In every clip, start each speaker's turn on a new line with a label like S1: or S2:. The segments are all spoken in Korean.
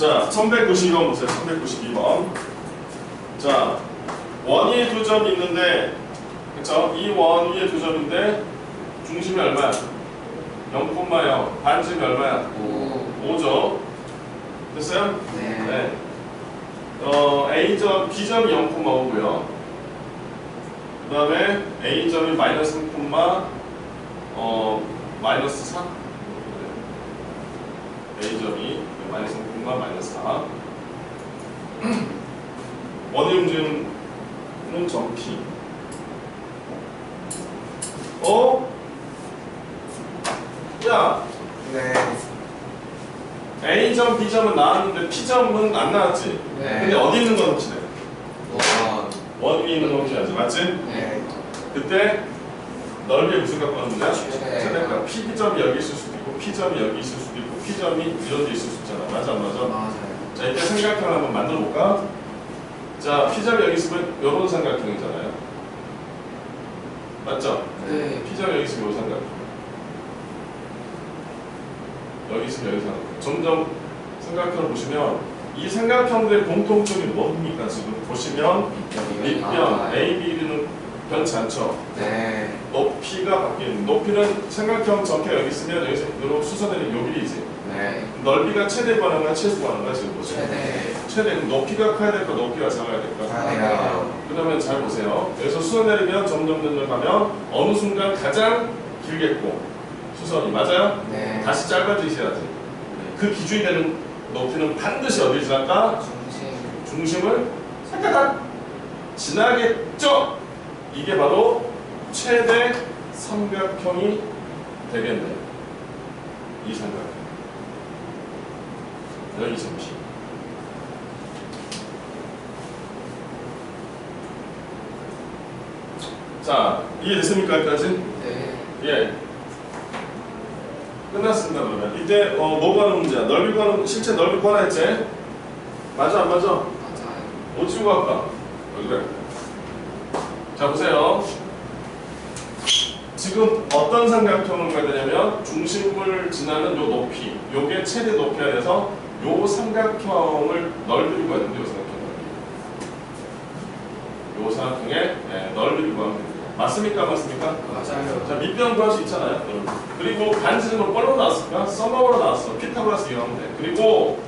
S1: 자, 1192번 보세요. 1192번. 자, 원위에 두 점이 있는데, 그쵸? 이 원위에 두 점인데, 중심이 얼마야? 0,0. 반지름이 얼마야?
S2: 오.
S1: 5죠. 됐어요?
S2: 네.
S1: 네. 어, A점, B점이 0,5고요. 그 다음에 A점이 마이너스 3, 어, 마이너스 4. A점이 마이너스 3, 마이너스 4. 움직임은 정피. 어? 야,
S2: 네.
S1: A점, B점은 나왔는데 P점은 안 나왔지?
S2: 네.
S1: 근데 어디 있는 건 확실해?
S2: 원.
S1: 원 위에 있는 건 확실하지, 맞지?
S2: 네.
S1: 그때 넓이의 무슨 값 구하는 거야?
S2: 최대.
S1: 최대값. P점이 여기 있을 수도 있고 P점이 여기 있을 수도 있고 P점이 이런 데 있을 수 있잖아. 맞아, 안 맞아?
S2: 맞아요.
S1: 자, 이때 삼각형을 한번 만들어 볼까? 자, P점이 여기 있으면 이런 삼각형이잖아요. 맞죠?
S2: 네.
S1: P점이 여기 있으면 이 삼각형. 여기 있으면 여기 삼각형. 점점 삼각형을 보시면 이 삼각형들의 공통점이 뭡니까? 지금 보시면 밑변 A, B는 변치 않죠.
S2: 네.
S1: 높이가 바뀌는 높이는 삼각형 전체 여기 있으면 여기서 수선되는 요 길이지.
S2: 네.
S1: 넓이가 최대 구하는가 최소 구하는가 지금 보세요.
S2: 최대.
S1: 최대 높이가 커야 될까 높이가 작아야 될까?
S2: 작아요.
S1: 그러면 잘 보세요. 여기서 수선 내리면 점점 점점 가면 어느 순간 가장 길겠고 수선이 맞아요?
S2: 네.
S1: 다시 짧아지셔야지. 그 기준이 되는 높이는 반드시 어디 지날까?
S2: 중심.
S1: 중심을 잠깐 지나겠죠. 이게 바로 최대 삼각형이 되겠네요. 이 삼각형. 여기 점 P. 자, 이해됐습니까? 여기까지?
S2: 네.
S1: 예. 끝났습니다, 그러면. 이때, 어, 뭐 구하는 문제야? 넓이 구하는, 실제 넓이 구하라 했지? 맞아, 안 맞아?
S2: 맞아요.
S1: 뭐 치고 할까? 왜 그래? 자 보세요. 지금 어떤 삼각형을 가야 되냐면 중심을 지나는 요 높이, 요게 최대 높이가 돼서 요 삼각형을 넓이를 됩니다. 요 삼각형 넓이. 요 삼각형의 네, 넓이를 구하면 됩니다. 맞습니까? 맞습니까?
S2: 맞아요.
S1: 자 밑변 구할 수 있잖아요. 여러분. 그리고 반지름은 뭘로 나왔을까? 썸머로 나왔어. 피타고라스 이용하면 돼. 그리고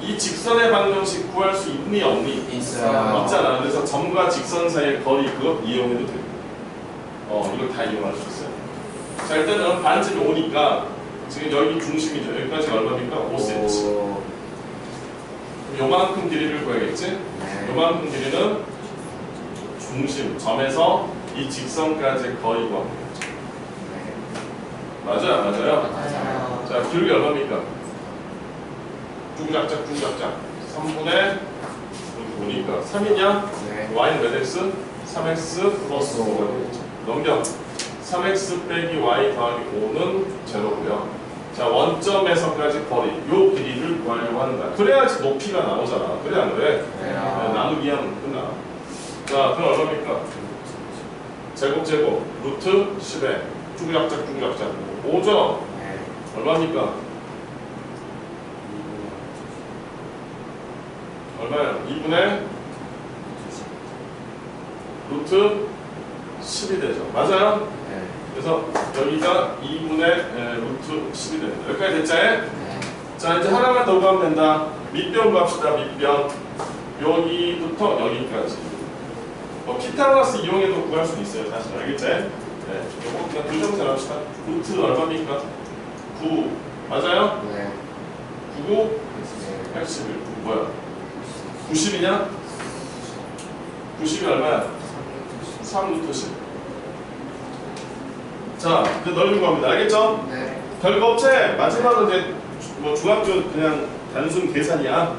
S1: 이 직선의 방정식 구할 수 있니 없니?
S2: 있어요.
S1: 있잖아. 그래서 점과 직선 사이의 거리 그거 이용해도 됩니다. 어, 이거 다 이용할 수 있어요. 자, 일단은 반지름 5니까 지금 여기 중심이죠. 여기까지 얼마입니까? 5cm.
S2: 오.
S1: 그럼 요만큼 길이를 구해야겠지?
S2: 네.
S1: 요만큼 길이는 중심, 점에서 이 직선까지의 거리 구하면 되겠죠.
S2: 네.
S1: 맞아요, 맞아요.
S2: 맞아요.
S1: 자, 기울기 얼마입니까? 쭈작짝, 쭈작짝. 3분의 5니까 3이냐?
S2: 네.
S1: y는 몇 x? 3x 플러스 5가 되겠죠. 넘겨. 3x 빼기 y 더하기 5는 제로고요. 자 원점에서까지 거리, 요 길이를 구하려고 한다. 그래야지 높이가 나오잖아. 그래 안 그래? 네. 나누기 하면 끝나. 자 그럼 얼마입니까? 제곱 제곱 루트 10에 쭈구약작 쭈구약작 5죠?
S2: 네.
S1: 얼마입니까? 얼마예요? 2분의 루트 10이 되죠. 맞아요?
S2: 네.
S1: 그래서 여기가 2분의 에, 루트 10이 됩니다. 여기까지 됐지?
S2: 네.
S1: 자 이제 하나만 더 구하면 된다. 밑변 구합시다. 밑변. 여기부터 여기까지. 뭐 피타고라스 이용해도 구할 수 있어요. 사실 알겠지? 네. 요거 그냥 교정세 합시다. 루트 얼마입니까? 9. 맞아요?
S2: 네.
S1: 99,
S2: 네.
S1: 81. 뭐야? 90이냐? 90이 얼마야? 3루트 10. 자, 그 넓이 구합니다. 알겠죠?
S2: 네.
S1: 별거 없지? 마지막은 이제 뭐 중학교 그냥 단순 계산이야.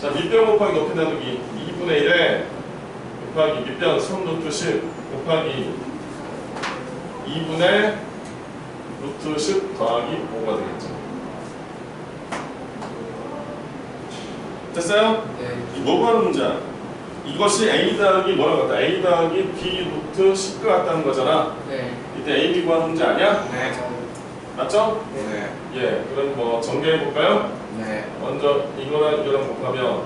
S1: 자, 밑변 곱하기 높이 나누기 2분의 1에 곱하기 밑변 3 루트 10 곱하기 2분의 루트 10 더하기 5가 되겠죠. 됐어요?
S2: 네.
S1: 이뭐 구하는 문제야? 이것이 A 더하기 뭐라고 같다? A 더하기 B 루트 10과 같다는 거잖아.
S2: 네.
S1: 이때 A, B 구하는 문제 아니야?
S2: 네.
S1: 맞죠?
S2: 네.
S1: 예, 그럼 뭐 정리해 볼까요?
S2: 네.
S1: 먼저 이거랑 이거랑 곱하면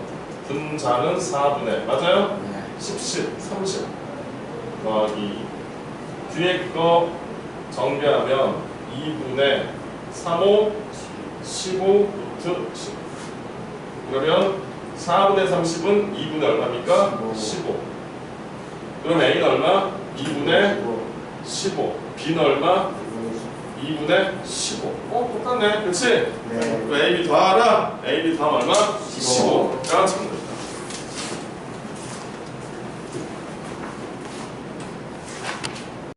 S1: 분자는 4분의 맞아요?
S2: 네.
S1: 10, 10, 30 더하기 뒤에 거 정비하면 2분의 3, 5, 15 루트 10 그러면 4분의 30은 2분의 얼마입니까?
S2: 15.
S1: 15 그럼 A는 얼마? 2분의 15 B는 얼마? 2분의 15 어? 똑같네 그치?
S2: 네.
S1: 그 A, B 더하라 A, B 더하면 얼마?
S2: 15.
S1: 15가 정답